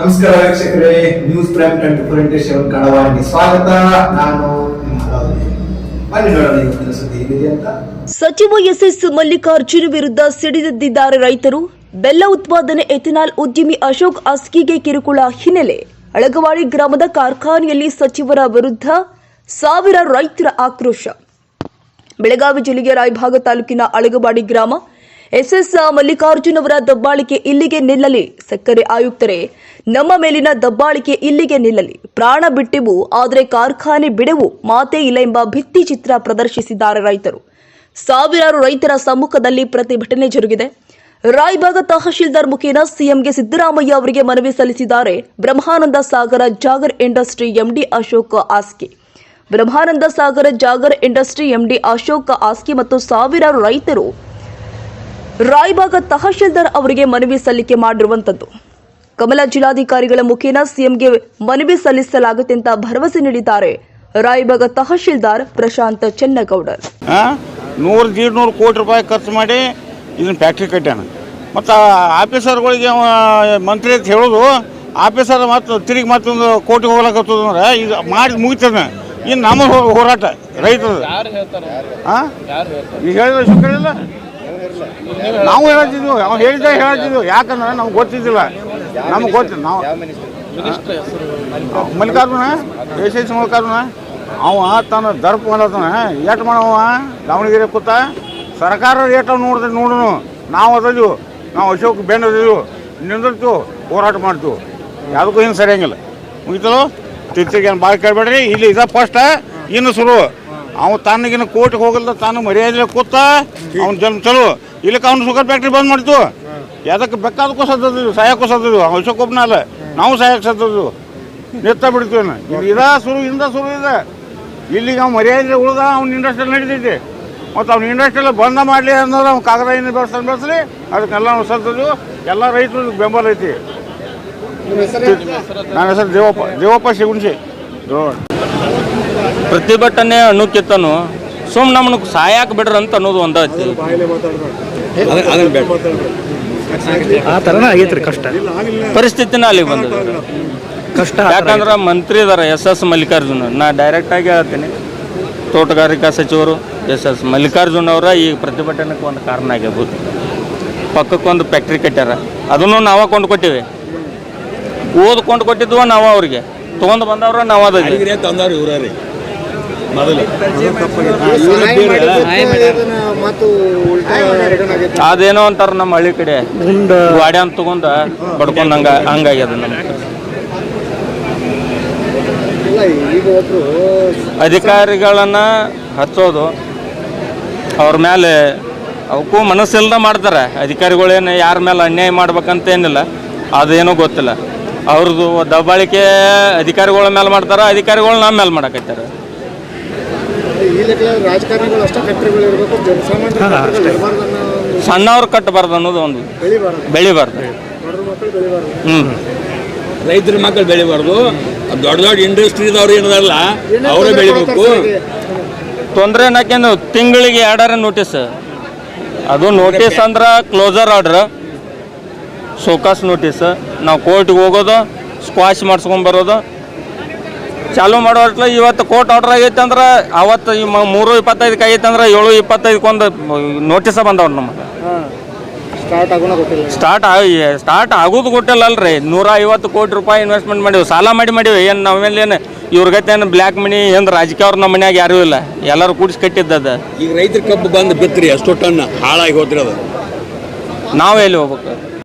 ನಮಸ್ಕಾರ ವೀಕ್ಷಕರೇ news prime twenty four ಕನ್ನಡವಾಹಿನಿ ಸ್ವಾಗತ. ನಾನು ಇವತ್ತಿನ ಸಚಿವ ಎಸ್ಎಸ್ ಮಲ್ಲಿಕಾರ್ಜುನ್ ವಿರುದ್ಧ ಸಿಡಿದೆದ್ದಿದ್ದಾರೆ ರೈತರು. ಬೆಲ್ಲ ಉತ್ಪಾದನೆ ಎಥೆನಾಲ್ ಉದ್ಯಮಿ ಅಶೋಕ್ ಅಸ್ಕಿಗೆ ಕಿರುಕುಳ ಹಿನ್ನೆಲೆ. ಅಳಗವಾಡಿ ಗ್ರಾಮದ ಕಾರ್ಖಾನೆಯಲ್ಲಿ ಸಚಿವರ ವಿರುದ್ಧ ಸಾವಿರ ರೈತರ ಆಕ್ರೋಶ. ಬೆಳಗಾವಿ ಜಿಲ್ಲೆಯ ರಾಯಭಾಗ ತಾಲೂಕಿನ ಅಳಗವಾಡಿ ಗ್ರಾಮ ಎಸ್ಎಸ್ ಮಲ್ಲಿಕಾರ್ಜುನ್ ಅವರ ದಬ್ಬಾಳಿಕೆ ಇಲ್ಲಿಗೆ ನಿಲ್ಲಲಿ, ಸಕ್ಕರೆ ಆಯುಕ್ತರೇ. ನಮ್ಮ ಮೇಲಿನ ದಬ್ಬಾಳಿಕೆ ಇಲ್ಲಿಗೆ ನಿಲ್ಲಲಿ. ಪ್ರಾಣ ಬಿಟ್ಟೆವು, ಆದರೆ ಕಾರ್ಖಾನೆ ಬಿಡೆವು, ಮಾತೇ ಇಲ್ಲ ಎಂಬ ಭಿತ್ತಿ ಚಿತ್ರ ಪ್ರದರ್ಶಿಸಿದ್ದಾರೆ ರೈತರು. ಸಾವಿರಾರು ರೈತರ ಸಮ್ಮುಖದಲ್ಲಿ ಪ್ರತಿಭಟನೆ ಜರುಗಿದೆ. ರಾಯಬಾಗ ತಹಶೀಲ್ದಾರ್ ಮುಖೇನ ಸಿಎಂಗೆ ಸಿದ್ದರಾಮಯ್ಯ ಅವರಿಗೆ ಮನವಿ ಸಲ್ಲಿಸಿದ್ದಾರೆ Brahmananda Sagara jaggery industry MD Ashok Aski. Brahmananda Sagara jaggery industry MD Ashok Aski ಮತ್ತು ಸಾವಿರಾರು ರೈತರು ರಾಯಬಾಗ ತಹಶೀಲ್ದಾರ್ ಅವರಿಗೆ ಮನವಿ ಸಲ್ಲಿಕೆ ಮಾಡಿರುವಂತದ್ದು. ಕಮಲ ಜಿಲ್ಲಾಧಿಕಾರಿಗಳ ಮುಖೇನ ಸಿಎಂಗೆ ಮನವಿ ಸಲ್ಲಿಸಲಾಗುತ್ತೆ ಅಂತ ಭರವಸೆ ನೀಡಿದ್ದಾರೆ ರಾಯಬಾಗ ತಹಶೀಲ್ದಾರ್ ಪ್ರಶಾಂತ್ ಚೆನ್ನಗೌಡರ್. ನೂರು ನೂರು ಕೋಟಿ ರೂಪಾಯಿ ಖರ್ಚು ಮಾಡಿ ಇದನ್ನ ಫ್ಯಾಕ್ಟ್ರಿ ಕಟ್ಟ್ಯಾನ. ಮತ್ತು ಆಫೀಸರ್ಗಳಿಗೆ ಮಂತ್ರಿ ಅಂತ ಹೇಳೋದು ಆಫೀಸರ್ ಮತ್ತು ತಿರುಗಿ ಮತ್ತೊಂದು ಕೋಟಿ ಹೋಗ್ಲಾಕತ್ತದ ಅಂದ್ರೆ ಈಗ ಮಾಡಿ ಮುಗಿತದ. ಇನ್ನು ನಮ್ಮ ಹೋರಾಟ ರೈತದ. ಹಾಂ ಈಗ ಹೇಳಿದ್ರೆ ನಾವು ಹೇಳ್ತಿದ್ವಿ ನಾವು ಹೇಳಿದ್ದೆ ಹೇಳ್ತಿದ್ವಿ. ಯಾಕಂದ್ರೆ ನಮ್ಗೆ ಗೊತ್ತಿದ್ದಿಲ್ಲ. ನಮ್ಗೆ ಗೊತ್ತಿಲ್ಲ ನಾವು ಮಲ್ಲಿಕಾರ್ಜುನ ಎಸ್ ಎಸ್ ಮಲ್ಲಿಕಾರ್ಜುನ ಅವ ತನ್ನ ದರ್ಪ ಮಾಡತನ ಏಟ್ ಮಾಡವ? ದಾವಣಗೆರೆ ಕೂತ. ಸರ್ಕಾರ ಏಟ ನೋಡ್ದೆ ನೋಡೋನು. ನಾವು ಅದೀವು ನಾವು ಅಶೋಕ್ ಬೆಂಡ್ ಅದೀವು ನಿಂದಿರ್ತೀವಿ ಹೋರಾಟ ಮಾಡ್ತೀವಿ ಯಾವುದಕ್ಕೂ ಹಿಂಗೆ ಸರಿಯಂಗಿಲ್ಲ. ಮುಗಿತಲೋ ತಿರ್ತಿಗೆ ಭಾಳ ಕೇಳಬೇಡ್ರಿ. ಇಲ್ಲಿ ಇದ ಫಸ್ಟ್ ಇನ್ನು ಶುರು. ಅವ ತನ್ನಗಿನ ಕೋರ್ಟ್ಗೆ ಹೋಗಲ್ದ ತಾನು ಮರ್ಯಾದೆ ಕೂತ ಅವ್ನ ಜನ್ಮ ಚಲೋ. ಇಲ್ಲಕ್ಕೆ ಅವ್ನು ಶುಗರ್ ಫ್ಯಾಕ್ಟ್ರಿ ಬಂದ್ ಮಾಡ್ತು ಯಾವ್ದಕ್ಕೆ ಬೇಕಾದಕ್ಕೂ ಸತ್ತದ್ದು ಸಹಾಯಕ್ಕೂ ಸತ್ತದ್ದು ಅವಶ್ಯಕೊಬ್ಬನ ಅಲ್ಲ. ನಾವು ಸಹಾಯಕ್ಕೆ ಸತ್ತದ್ದು. ನೆತ್ತ ಬಿಡ್ತೀವಿ. ಇಲ್ಲಿ ಇದ ಶುರು ಇಂದ ಶುರು ಇದೆ. ಇಲ್ಲಿಗೆ ಅವ್ನು ಮರ್ಯಾದೆ ಉಳ್ದ ಅವ್ನ ಇಂಡಸ್ಟ್ರಿಯಲ್ಲಿ ನಡೀತೈತಿ. ಮತ್ತು ಅವ್ನ ಇಂಡಸ್ಟ್ರಿಯಲ್ಲಿ ಬಂದ ಮಾಡಲಿ ಅನ್ನೋದು ಅವ್ನು ಕಾಗದ ಏನು ಬೆಳೆಸ್ತಾನೆ ಬೆಳೆಸ್ರಿ ಅದಕ್ಕೆಲ್ಲ ಅವ್ನು ಸತ್ತದ್ದು. ಎಲ್ಲ ರೈತರು ಬೆಂಬಲ ಐತಿ. ನನ್ನ ಹೆಸರು ದೇವಪ್ಪ ದೇವಪ್ಪ ಶಿಗುಣ್ಸಿ. ದೋಡ್ ಪ್ರತಿಭಟನೆ ಅನ್ನೋಕ್ಕಿಂತನೂ ಸುಮ್ ನಮ್ಮನ್ನ ಸಾಯಾಕ ಬಿಡ್ರಿ ಅಂತ ಅನ್ನೋದು ಒಂದ ಐತಿ. ಆ ಥರನೇ ಆಗೈತ್ರಿ ಕಷ್ಟ. ಪರಿಸ್ಥಿತಿನ ಅಲ್ಲಿಗೆ ಬಂದದ. ಕಷ್ಟ ಯಾಕಂದ್ರೆ ಮಂತ್ರಿ ಇದಾರೆ ಎಸ್ ಎಸ್ ಮಲ್ಲಿಕಾರ್ಜುನ. ನಾ ಡೈರೆಕ್ಟ್ ಆಗಿ ಹೇಳ್ತೀನಿ. ತೋಟಗಾರಿಕಾ ಸಚಿವರು ಎಸ್ ಎಸ್ ಮಲ್ಲಿಕಾರ್ಜುನ್ ಅವರ ಈ ಪ್ರತಿಭಟನೆಗೆ ಒಂದು ಕಾರಣ ಆಗಿರ್ಬೋದು ಪಕ್ಕಕ್ಕೊಂದು ಫ್ಯಾಕ್ಟ್ರಿ ಕಟ್ಟ್ಯಾರ. ಅದನ್ನು ನಾವೇ ಕೊಂಡು ಕೊಟ್ಟಿವಿ ಓದ್ಕೊಂಡು ಕೊಟ್ಟಿದ್ವ ನಾವು ಅವ್ರಿಗೆ. ತೊಗೊಂಡು ಬಂದವ್ರ ನಾವ ಅದೇ ತಂದವ್ರು ಇವ್ರಿ ಮೊದಲು. ಅದೇನೋ ಅಂತಾರ ನಮ್ಮ ಹಳ್ಳಿ ಕಡೆ. ಗಾಡಿ. ಅಂತ ತಗೊಂಡ ಬಡ್ಕೊಂಡ್ ಹಂಗ ಹಂಗಾಗ್ಯದ ನಮ್ಗೆ ಅಧಿಕಾರಿಗಳನ್ನ ಹಚ್ಚೋದು ಅವ್ರ ಮೇಲೆ ಅವಕ್ಕೂ ಮನಸ್ಸಿಲ್ದ ಮಾಡ್ತಾರೆ. ಅಧಿಕಾರಿಗಳೇನು ಯಾರ ಮೇಲೆ ಅನ್ಯಾಯ ಮಾಡ್ಬೇಕಂತ ಏನಿಲ್ಲ. ಅದೇನೂ ಗೊತ್ತಿಲ್ಲ. ಅವ್ರದ್ದು ದಬ್ಬಾಳಿಕೆ ಅಧಿಕಾರಿಗಳ ಮೇಲೆ ಮಾಡ್ತಾರ ಅಧಿಕಾರಿಗಳು ನಮ್ಮ ಮೇಲೆ ಮಾಡಕತ್ತಾರೆ ರಾಜಕಾರಣಿಗಳು ಅಷ್ಟೇ ಫ್ಯಾಕ್ಟ್ರಿಗಳು ಇರಬೇಕು ಜನಸಾಮಾನ್ಯ ಹಾ, ಅಷ್ಟೇ. ಸಣ್ಣವ್ರು ಕಟ್ಟಬಾರ್ದು ಅನ್ನೋದು ಒಂದು. ಬೆಳಿಬಾರ್ದು. ಹ್ಞೂ ರೈತರ ಮಕ್ಕಳು ಬೆಳಿಬಾರ್ದು. ದೊಡ್ಡ ದೊಡ್ಡ ಇಂಡಸ್ಟ್ರಿದವ್ರು ಏನದಲ್ಲ ಅವರೇ ಬೆಳಿಬೇಕು. ತೊಂದರೆ ಏನಾಕೇನು ತಿಂಗಳಿಗೆ ಎರಡರ ನೋಟಿಸ್ ಅದು ನೋಟಿಸ್ ಅಂದ್ರೆ ಕ್ಲೋಸರ್ ಆರ್ಡ್ರ್ ಸೋಕಾಸ್ ನೋಟಿಸ್. ನಾವು ಕೋರ್ಟ್ಗೆ ಹೋಗೋದು ಸ್ಕ್ವಾಶ್ ಮಾಡಿಸ್ಕೊಂಡ್ ಬರೋದು. ಚಾಲೂ ಮಾಡೋ ಅಟ್ಲ ಇವತ್ತು ಕೋರ್ಟ್ ಆರ್ಡರ್ ಆಗೈತೆ ಅಂದ್ರೆ ಅವತ್ತು ಈ ಮ- ಮೂರು ಇಪ್ಪತ್ತೈದಕ್ಕೆ ಆಗೈತೆ ಅಂದ್ರೆ ಏಳು ಇಪ್ಪತ್ತೈದಕ್ಕೊಂದು ನೋಟಿಸ ಬಂದವ್ರು ನಮಗೆ. ಸ್ಟಾರ್ಟ್ ಆಗೋಣ ಗೊತ್ತಿಲ್ಲ. ಸ್ಟಾರ್ಟ್ ಆಗಿ ಸ್ಟಾರ್ಟ್ ಆಗೋದು ಗೊತ್ತಿಲ್ಲ ಅಲ್ರಿ. ನೂರ ಐವತ್ತು ಕೋಟಿ ರೂಪಾಯಿ ಇನ್ವೆಸ್ಟ್ಮೆಂಟ್ ಮಾಡೀವಿ. ಸಾಲ ಮಾಡಿ ಮಾಡೀವಿ. ಏನು ನಾವೇನು ಏನು ಇವ್ರಿಗೈತೆ ಏನು ಬ್ಲ್ಯಾಕ್ ಮನಿ ಏನು ರಾಜಕೀಯ ಅವ್ರು ನಮ್ಮ ಮನ್ಯಾಗ ಯಾರೂ ಇಲ್ಲ. ಎಲ್ಲರೂ ಕೂಡಿಸಿ ಕಟ್ಟಿದ್ದದ. ಈಗ ರೈತರ ಕಬ್ಬು ಬಂದು ಬಿತ್ತರಿ ಅಷ್ಟು ಟನ್ ಹಾಳಾಗಿ ಹೋದ್ರಿ ಅದು. ನಾವು ಎಲ್ಲಿ ಹೋಗ್ಬೇಕು?